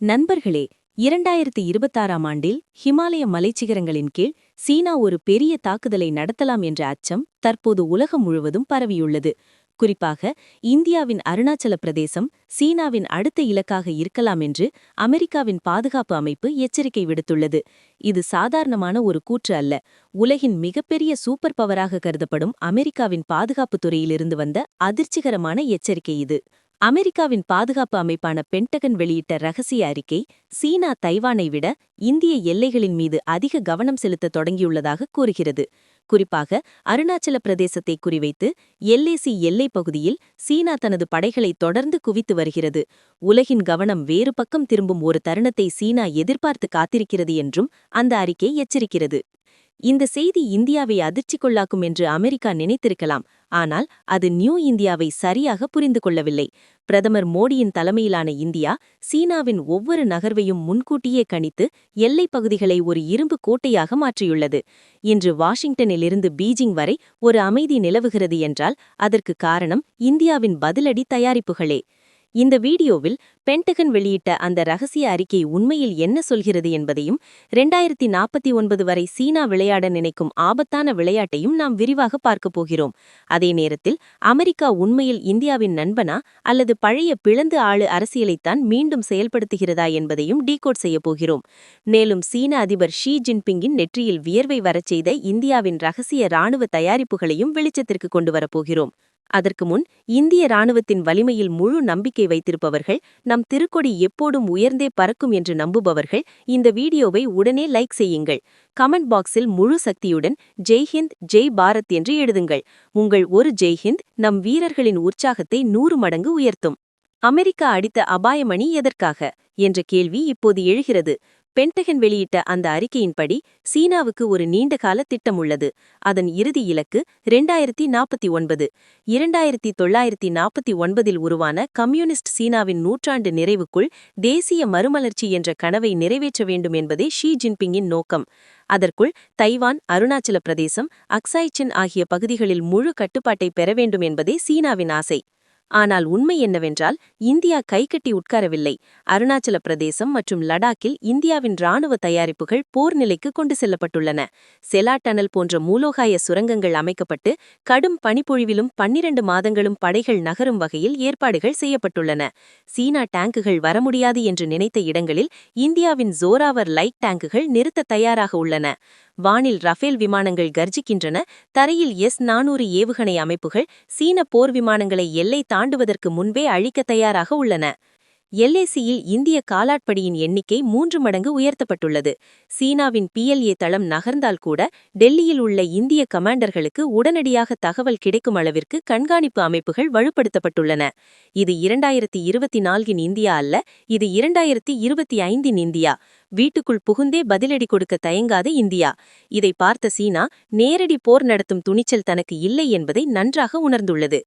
நண்பர்களே இரண்டாயிரத்தி இருபத்தாறாம் ஆண்டில் ஹிமாலய மலைச்சிகரங்களின் கீழ் சீனா ஒரு பெரிய தாக்குதலை நடத்தலாம் என்ற அச்சம் தற்போது உலகம் முழுவதும் பரவியுள்ளது. குறிப்பாக இந்தியாவின் அருணாச்சல பிரதேசம் சீனாவின் அடுத்த இலக்காக இருக்கலாம் என்று அமெரிக்காவின் பாதுகாப்பு அமைப்பு எச்சரிக்கை விடுத்துள்ளது. இது சாதாரணமான ஒரு கூற்று அல்ல. உலகின் மிகப்பெரிய சூப்பர் பவராக கருதப்படும் அமெரிக்காவின் பாதுகாப்புத் துறையிலிருந்து வந்த அதிர்ச்சிகரமான எச்சரிக்கை இது. அமெரிக்காவின் பாதுகாப்பு அமைப்பான பென்டகன் வெளியிட்ட ரகசிய அறிக்கை சீனா தைவானை விட இந்திய எல்லைகளின் மீது அதிக கவனம் செலுத்த தொடங்கியுள்ளதாக கூறுகிறது. குறிப்பாக அருணாச்சல பிரதேசத்தை குறிவைத்து எல்ஏசி எல்லைப் பகுதியில் சீனா தனது படைகளை தொடர்ந்து குவித்து வருகிறது. உலகின் கவனம் வேறு பக்கம் திரும்பும் ஒரு தருணத்தை சீனா எதிர்பார்த்து காத்திருக்கிறது என்றும் அந்த அறிக்கை எச்சரிக்கிறது. இந்த செய்தி இந்தியாவை அதிர்ச்சிக்குள்ளாக்கும் என்று அமெரிக்கா நினைத்திருக்கலாம். ஆனால் அது நியூ இந்தியாவை சரியாக புரிந்து கொள்ளவில்லை. பிரதமர் மோடியின் தலைமையிலான இந்தியா சீனாவின் ஒவ்வொரு நகர்வையும் முன்கூட்டியே கணித்து எல்லைப் பகுதிகளை ஒரு இரும்பு கோட்டையாக மாற்றியுள்ளது. இன்று வாஷிங்டனிலிருந்து பீஜிங் வரை ஒரு அமைதி நிலவுகிறது என்றால் அதற்கு காரணம் இந்தியாவின் பதிலடி தயாரிப்புகளே. இந்த வீடியோவில் பென்டகன் வெளியிட்ட அந்த ரகசிய அறிக்கை உண்மையில் என்ன சொல்கிறது என்பதையும் ரெண்டாயிரத்தி நாற்பத்தி ஒன்பது வரை சீனா விளையாட நினைக்கும் ஆபத்தான விளையாட்டையும் நாம் விரிவாக பார்க்கப் போகிறோம். அதே நேரத்தில் அமெரிக்கா உண்மையில் இந்தியாவின் நண்பனா அல்லது பழைய பிளந்து ஆளு அரசியலைத்தான் மீண்டும் செயல்படுத்துகிறதா என்பதையும் டீகோட் செய்யப் போகிறோம். மேலும் சீன அதிபர் ஷி ஜின்பிங்கின் நெற்றியில் வியர்வை வரச் செய்த இந்தியாவின் ரகசிய ராணுவ தயாரிப்புகளையும் வெளிச்சத்திற்கு கொண்டு வரப்போகிறோம் அதற்கு முன் இந்திய ராணுவத்தின் வலிமையில் முழு நம்பிக்கை வைத்திருப்பவர்கள் நம் திருக்கொடி எப்போதும் உயர்ந்தே பறக்கும் என்று நம்புபவர்கள் இந்த வீடியோவை உடனே லைக் செய்யுங்கள். கமெண்ட் பாக்ஸில் முழு சக்தியுடன் ஜெய்ஹிந்த் ஜெய் பாரத் என்று எழுதுங்கள். உங்கள் ஒரு ஜெய்ஹிந்த் நம் வீரர்களின் உற்சாகத்தை நூறு மடங்கு உயர்த்தும். அமெரிக்கா அடித்த அபாயமணி எதற்காக? என்ற கேள்வி இப்போது எழுகிறது. பென்டகன் வெளியிட்ட அந்த அறிக்கையின்படி சீனாவுக்கு ஒரு நீண்டகால திட்டம் உள்ளது அதன் இறுதி இலக்கு இரண்டாயிரத்தி நாற்பத்தி ஒன்பது இரண்டாயிரத்தி தொள்ளாயிரத்தி நாற்பத்தி ஒன்பதில் உருவான கம்யூனிஸ்ட் சீனாவின் நூற்றாண்டு நிறைவுக்குள் தேசிய மறுமலர்ச்சி என்ற கனவை நிறைவேற்ற வேண்டும் என்பதே ஷி ஜின்பிங்கின் நோக்கம். அதற்குள் தைவான் அருணாச்சல பிரதேசம் அக்சாய்ச்சின் ஆகிய பகுதிகளில் முழு கட்டுப்பாட்டை பெற வேண்டும் என்பதே சீனாவின் ஆசை. ஆனால் உண்மை என்னவென்றால் இந்தியா கைகட்டி உட்காரவில்லை. அருணாச்சல பிரதேசம் மற்றும் லடாக்கில் இந்தியாவின் ராணுவ தயாரிப்புகள் போர் நிலைக்கு கொண்டு செல்லப்பட்டுள்ளன. செலா டனல் போன்ற மூலோகாய சுரங்கங்கள் அமைக்கப்பட்டு கடும் பனிப்பொழிவிலும் பன்னிரண்டு மாதங்களும் படைகள் நகரும் வகையில் ஏற்பாடுகள் செய்யப்பட்டுள்ளன. சீனா டேங்குகள் வர முடியாது என்று நினைத்த இடங்களில் இந்தியாவின் ஜோராவர் லைட் டேங்குகள் நிறுத்த தயாராக உள்ளன. வானில் ரஃபேல் விமானங்கள் கர்ஜிக்கின்றன. தரையில் எஸ் நானூறு ஏவுகணை அமைப்புகள் சீன போர் விமானங்களை எல்லை தாண்டுவதற்கு முன்பே அழிக்க தயாராக உள்ளன. எல்ஏசியில் இந்திய காலாட்படியின் எண்ணிக்கை மூன்று மடங்கு உயர்த்தப்பட்டுள்ளது. சீனாவின் பிஎல்ஏ தளம் நகர்ந்தால் கூட டெல்லியில் உள்ள இந்திய கமாண்டர்களுக்கு உடனடியாக தகவல் கிடைக்கும் அளவிற்கு கண்காணிப்பு அமைப்புகள் வலுப்படுத்தப்பட்டுள்ளன. இது இரண்டாயிரத்தி இருபத்தி நான்கின் இந்தியா அல்ல இது இரண்டாயிரத்தி இருபத்தி ஐந்தின் இந்தியா. வீட்டுக்குள் புகுந்தே பதிலடி கொடுக்க தயங்காத இந்தியா. இதை பார்த்த சீனா நேரடி போர் நடத்தும் துணிச்சல் தனக்கு இல்லை என்பதை நன்றாக உணர்ந்துள்ளது.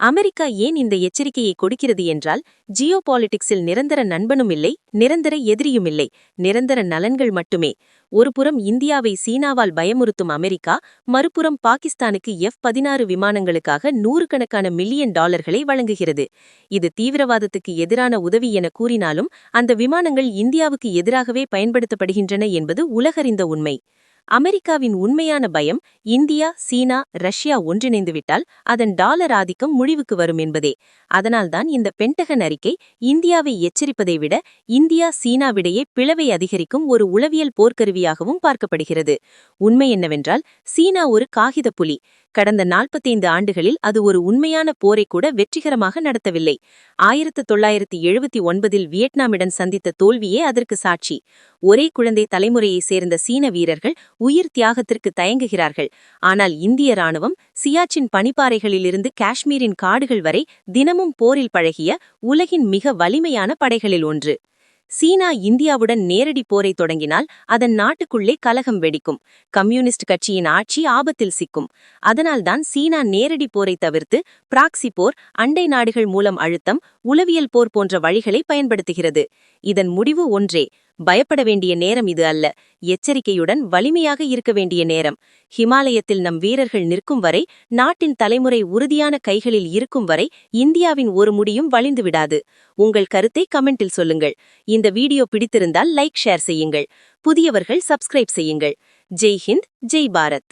அமெரிக்கா ஏன் இந்த எச்சரிக்கையை கொடுக்கிறது என்றால் ஜியோ பாலிடிக்ஸில் நிரந்தர நண்பனும் இல்லை நிரந்தர எதிரியும் இல்லை நிரந்தர நலன்கள் மட்டுமே. ஒருபுறம் இந்தியாவை சீனாவால் பயமுறுத்தும் அமெரிக்கா மறுபுறம் பாகிஸ்தானுக்கு எஃப் பதினாறு விமானங்களுக்காக நூறுக்கணக்கான மில்லியன் டாலர்களை வழங்குகிறது. இது தீவிரவாதத்துக்கு எதிரான உதவி என கூறினாலும் அந்த விமானங்கள் இந்தியாவுக்கு எதிராகவே பயன்படுத்தப்படுகின்றன என்பது உலகறிந்த உண்மை. அமெரிக்காவின் உண்மையான பயம் இந்தியா சீனா ரஷ்யா ஒன்றிணைந்துவிட்டால் அதன் டாலர் ஆதிக்கம் முடிவுக்கு வரும் என்பதே. அதனால்தான் இந்த பென்டகன் அறிக்கை இந்தியாவை எச்சரிப்பதை விட இந்தியா சீனாவிடையே பிளவை அதிகரிக்கும் ஒரு உளவியல் போர்க்கருவியாகவும் பார்க்கப்படுகிறது. உண்மை என்னவென்றால் சீனா ஒரு காகித புலி. கடந்த நாற்பத்தைந்து ஆண்டுகளில் அது ஒரு உண்மையான போரை கூட வெற்றிகரமாக நடத்தவில்லை. ஆயிரத்து தொள்ளாயிரத்தி எழுபத்தி ஒன்பதில் வியட்நாமிடம் சந்தித்த தோல்வியே அதற்கு சாட்சி. ஒரே குழந்தை தலைமுறையைச் சேர்ந்த சீன வீரர்கள் உயிர் தியாகத்திற்கு தயங்குகிறார்கள். ஆனால் இந்திய ராணுவம் சியாச்சின் பனிப்பாறைகளிலிருந்து காஷ்மீரின் காடுகள் வரை தினமும் போரில் பழகிய உலகின் மிக வலிமையான படைகளில் ஒன்று. சீனா இந்தியாவுடன் நேரடி போரை தொடங்கினால் அதன் நாட்டுக்குள்ளே கலகம் வெடிக்கும். கம்யூனிஸ்ட் கட்சியின் ஆட்சி ஆபத்தில் சிக்கும். அதனால்தான் சீனா நேரடி போரை தவிர்த்து பிராக்சி போர் அண்டை நாடுகள் மூலம் அழுத்தம் உளவியல் போர் போன்ற வழிகளை பயன்படுத்துகிறது. இதன் முடிவு ஒன்றே. பயப்பட வேண்டிய நேரம் இது அல்ல. எச்சரிக்கையுடன் வலிமையாக இருக்க வேண்டிய நேரம். ஹிமாலயத்தில் நம் வீரர்கள் நிற்கும் வரை நாட்டின் தலைமுறை உறுதியான கைகளில் இருக்கும் வரை இந்தியாவின் ஒரு முடியும் வழிந்து விடாது. உங்கள் கருத்தை கமெண்டில் சொல்லுங்கள். இந்த வீடியோ பிடித்திருந்தால் லைக் ஷேர் செய்யுங்கள். புதியவர்கள் சப்ஸ்கிரைப் செய்யுங்கள். ஜெய் ஹிந்த் ஜெய் பாரத்.